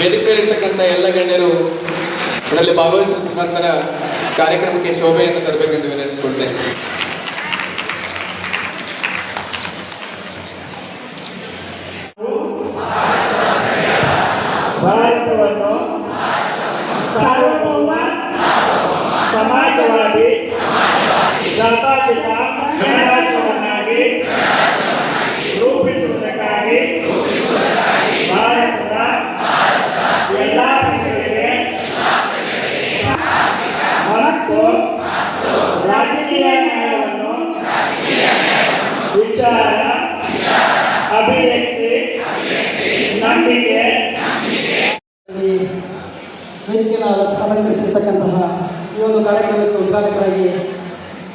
ವೇದಿಕೆ ಮೇಲೆ ಎಲ್ಲ ಗಣ್ಯರು ಅದರಲ್ಲಿ ಭಾಗವಹಿಸಿದ ಕಾರ್ಯಕ್ರಮಕ್ಕೆ ಶೋಭೆಯನ್ನು ತರಬೇಕೆಂದು ವಿನಂತಿಸಿಕೊಳ್ತೇನೆ. ನಂಬಿಕೆ. ಅಲಂಕರಿಸಿರ್ತಕ್ಕಂತಹ ಈ ಒಂದು ಕಾರ್ಯಕ್ರಮಕ್ಕೆ ಉದ್ಘಾಟಕರಾಗಿ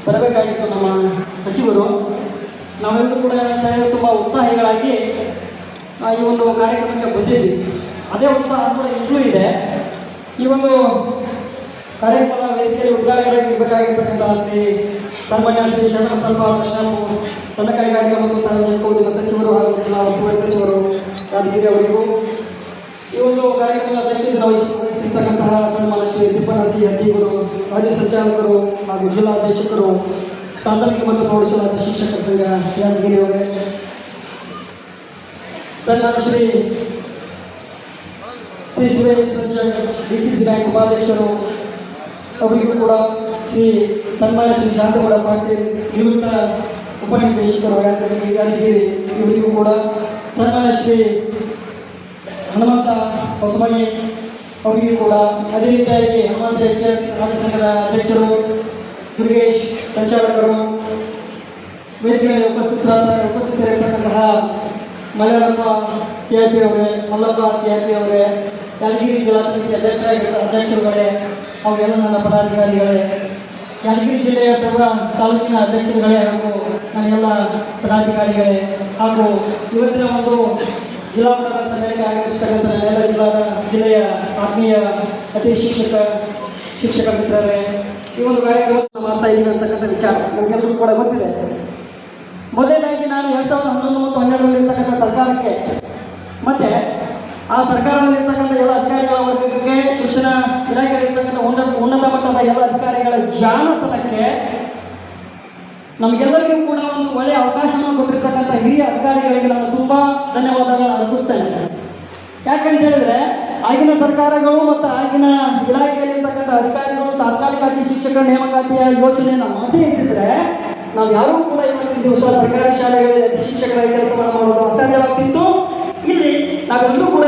ಬರಬೇಕಾಗಿತ್ತು ನಮ್ಮ ಸಚಿವರು. ನಾವೆಲ್ಲರೂ ಕೂಡ ಕಳೆದ ತುಂಬ ಉತ್ಸಾಹಿಗಳಾಗಿ ಈ ಒಂದು ಕಾರ್ಯಕ್ರಮಕ್ಕೆ ಬಂದಿದ್ವಿ. ಅದೇ ಉತ್ಸಾಹ ಕೂಡ ಇನ್ನೂ ಇದೆ. ಈ ಒಂದು ಕಾರ್ಯಕ್ರಮದ ವೇದಿಕೆಯಲ್ಲಿ ಉದ್ಘಾಟಕರಾಗಿ ಇರಬೇಕಾಗಿರ್ತಕ್ಕಂತಹ ಶ್ರೀ ಸನ್ಮಾನ್ಯ ಶ್ರೀ ಶರಣ ಸ್ವಲ್ಪ ದರ್ಶನವು ಸಣ್ಣ ಮತ್ತು ಸಾರ್ವಜನಿಕ ಉದ್ಯಮ ಸಚಿವರು ಹಾಗೂ ಜಿಲ್ಲಾ ಉಸ್ತುವಾರಿ ಸಚಿವರು ಯಾದಗಿರಿ ಅವರಿಗೂ ಈ ಒಂದು ಕಾರ್ಯಕ್ರಮದ ಅಧ್ಯಕ್ಷತೆಯನ್ನು ವಹಿಸಿ- ವಹಿಸಿರ್ತಕ್ಕಂತಹ ಸನ್ಮಾನ ಶ್ರೀ ತಿಪ್ಪಣ್ಣ ಸಿ ಹಟ್ಟಿಗಳು ರಾಜ್ಯ ಸಂಚಾಲಕರು ಹಾಗೂ ಜಿಲ್ಲಾ ಜಿಲ್ಲಾಧ್ಯಕ್ಷಕರು ಪ್ರಾಥಮಿಕ ಮತ್ತು ಪ್ರೌಢಶಾಲಾ ಶಿಕ್ಷಕರ ಸಂಘ ಯಾದಗಿರಿ ಅವರೇ. ಸನ್ಮಾನ Shri Shri Suresh Ranjan D C C bank ಉಪಾಧ್ಯಕ್ಷರು, ಅವರಿಗೂ ಕೂಡ ಶ್ರೀ ಸನ್ಮಾನ್ಯ ಶ್ರೀ ಶಾಂತಗೌಡ ಪಾಟೀಲ್, ನಿವೃತ್ತ ಉಪನಿರ್ದೇಶಕರು ಯಾದಗಿರಿ ಇವರಿಗೂ ಕೂಡ ಸನ್ಮಾನ್ಯ ಶ್ರೀ ಹನುಮಂತ ಹೊಸಮನಿ ಅವರಿಗೂ ಕೂಡ ಅದೇ ರೀತಿಯಾಗಿ ಹನುಮಂತ ಎಚ್ ಎಸ್ ರಾಜ್ಯ ಅಧ್ಯಕ್ಷರು ದುರ್ಗೇಶ್ ಸಂಚಾಲಕರು, ವೇದಿಕೆಯಲ್ಲಿ ಉಪಸ್ಥಿತರಾದ ಉಪಸ್ಥಿತರಿರ್ತಕ್ಕಂತಹ ಮಲಯಾಳಪ್ಪ ಸಿ ಆರ್ ಪಿ ಅವರೇ, ಮಲ್ಲಪ್ಪ ಸಿ ಆರ್ ಪಿ ಅವರೇ, ಯಾದಗಿರಿ ಜಿಲ್ಲಾ ಸಮಿತಿ ಅಧ್ಯಕ್ಷರಾಗಿದ್ದ ಅಧ್ಯಕ್ಷರುಗಳೇ ಅವೆಲ್ಲ ನನ್ನ ಪದಾಧಿಕಾರಿಗಳೇ ಯಾದಗಿರಿ ಜಿಲ್ಲೆಯ ಸರ್ವ ತಾಲೂಕಿನ ಅಧ್ಯಕ್ಷರುಗಳೇ ಹಾಗೂ ನನ್ನ ಎಲ್ಲ ಪದಾಧಿಕಾರಿಗಳೇ ಹಾಗೂ ಇವತ್ತಿನ ಒಂದು ಜಿಲ್ಲಾ ಮಟ್ಟದ ಸಭೆಗೆ ಆಗಮಿಸ್ತಕ್ಕಂಥ ಎಲ್ಲ ಜಿಲ್ಲಾ ಜಿಲ್ಲೆಯ ಆತ್ಮೀಯ ಅತಿ ಶಿಕ್ಷಕ ಶಿಕ್ಷಕ ಮಿತ್ರರೇ, ಈ ಒಂದು ಕಾರ್ಯಕ್ರಮ ಮಾಡ್ತಾ ಇದ್ದೀನಿ ಅಂತಕ್ಕಂಥ ವಿಚಾರ ನಮಗೆಲ್ಲರಿಗೂ ಕೂಡ ಗೊತ್ತಿದೆ. ಮೊದಲನೇದಾಗಿ ನಾನು ಎರಡು ಸಾವಿರದ ಹನ್ನೊಂದು ಮತ್ತು ಹನ್ನೆರಡರಲ್ಲಿರ್ತಕ್ಕಂಥ ಸರ್ಕಾರಕ್ಕೆ ಮತ್ತೆ ಆ ಸರ್ಕಾರದಲ್ಲಿರ್ತಕ್ಕಂಥ ಎಲ್ಲ ಅಧಿಕಾರಿಗಳ ವರ್ಗಕ್ಕೆ ಶಿಕ್ಷಣ ಇಲಾಖೆಯಲ್ಲಿ ಇರ್ತಕ್ಕಂಥ ಉನ್ನತ ಉನ್ನತ ಮಟ್ಟದ ಎಲ್ಲ ಅಧಿಕಾರಿಗಳ ಜಾಣತನಕ್ಕೆ ನಮಗೆಲ್ಲರಿಗೂ ಕೂಡ ಒಂದು ಒಳ್ಳೆಯ ಅವಕಾಶವನ್ನು ಕೊಟ್ಟಿರ್ತಕ್ಕಂಥ ಹಿರಿಯ ಅಧಿಕಾರಿಗಳಿಗೆ ನಾನು ತುಂಬ ಧನ್ಯವಾದಗಳನ್ನು ಅರ್ಪಿಸ್ತೇನೆ ಯಾಕಂತ ಹೇಳಿದ್ರೆ ಆಗಿನ ಸರ್ಕಾರಗಳು ಮತ್ತು ಆಗಿನ ಇಲಾಖೆಯಲ್ಲಿರ್ತಕ್ಕಂಥ ಅಧಿಕಾರಿಗಳು ತಾತ್ಕಾಲಿಕ ಅತಿ ಶಿಕ್ಷಕರ ನೇಮಕಾತಿಯ ಯೋಚನೆಯನ್ನು ಮಾಡದೇ ಇದ್ದಿದ್ರೆ ನಾವು ಯಾರೂ ಕೂಡ ಇವತ್ತಿನ ದಿವಸ ಸರ್ಕಾರಿ ಶಾಲೆಗಳಲ್ಲಿ ಶಿಕ್ಷಕರ ಶಿಕ್ಷಕರಾಗಿ ಕೆಲಸವನ್ನು ಮಾಡೋದು ಅಸಾಧ್ಯವಾಗ್ತಿತ್ತು. ಇಲ್ಲಿ ನಾವೆಲ್ಲರೂ ಕೂಡ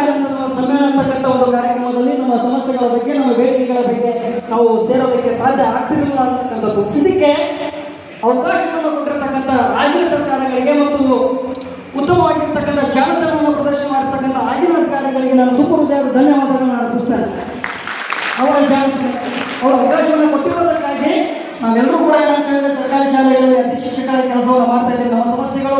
ಇರತಕ್ಕಂಥ ಒಂದು ಕಾರ್ಯಕ್ರಮದಲ್ಲಿ ನಮ್ಮ ಸಮಸ್ಯೆಗಳ ಬಗ್ಗೆ, ನಮ್ಮ ಬೇಡಿಕೆಗಳ ಬಗ್ಗೆ ನಾವು ಸೇರೋದಕ್ಕೆ ಸಾಧ್ಯ ಆಗ್ತಿರಲಿಲ್ಲ ಅಂತಕ್ಕಂಥದ್ದು ಇದಕ್ಕೆ ಅವಕಾಶವನ್ನು ಕೊಟ್ಟಿರ್ತಕ್ಕಂಥ ರಾಜ್ಯ ಸರ್ಕಾರಗಳಿಗೆ ಮತ್ತು ಉತ್ತಮವಾಗಿರ್ತಕ್ಕಂಥ ಜಾಲತಾಣವನ್ನು ಪ್ರದರ್ಶನ ಮಾಡ್ತಕ್ಕಂಥ ರಾಜ್ಯ ಸರ್ಕಾರಗಳಿಗೆ ನಾನು ತುಂಬ ಹೃದಯದ ಧನ್ಯವಾದಗಳನ್ನು ಅರ್ಪಿಸ್ತೇನೆ ಅವರ ಜಾಣ ಅವರ ಅವಕಾಶವನ್ನು ಕೊಟ್ಟಿರೋದಕ್ಕಾಗಿ ನಾವೆಲ್ಲರೂ ಕೂಡ ಏನಂತ ಹೇಳಿದ್ರೆ ಸರ್ಕಾರಿ ಶಾಲೆಗಳಲ್ಲಿ ಅತಿ ಶಿಕ್ಷಕರ ಕೆಲಸವನ್ನು ಮಾಡ್ತಾ ಇದ್ದೀವಿ. ನಮ್ಮ ಸಮಸ್ಯೆಗಳು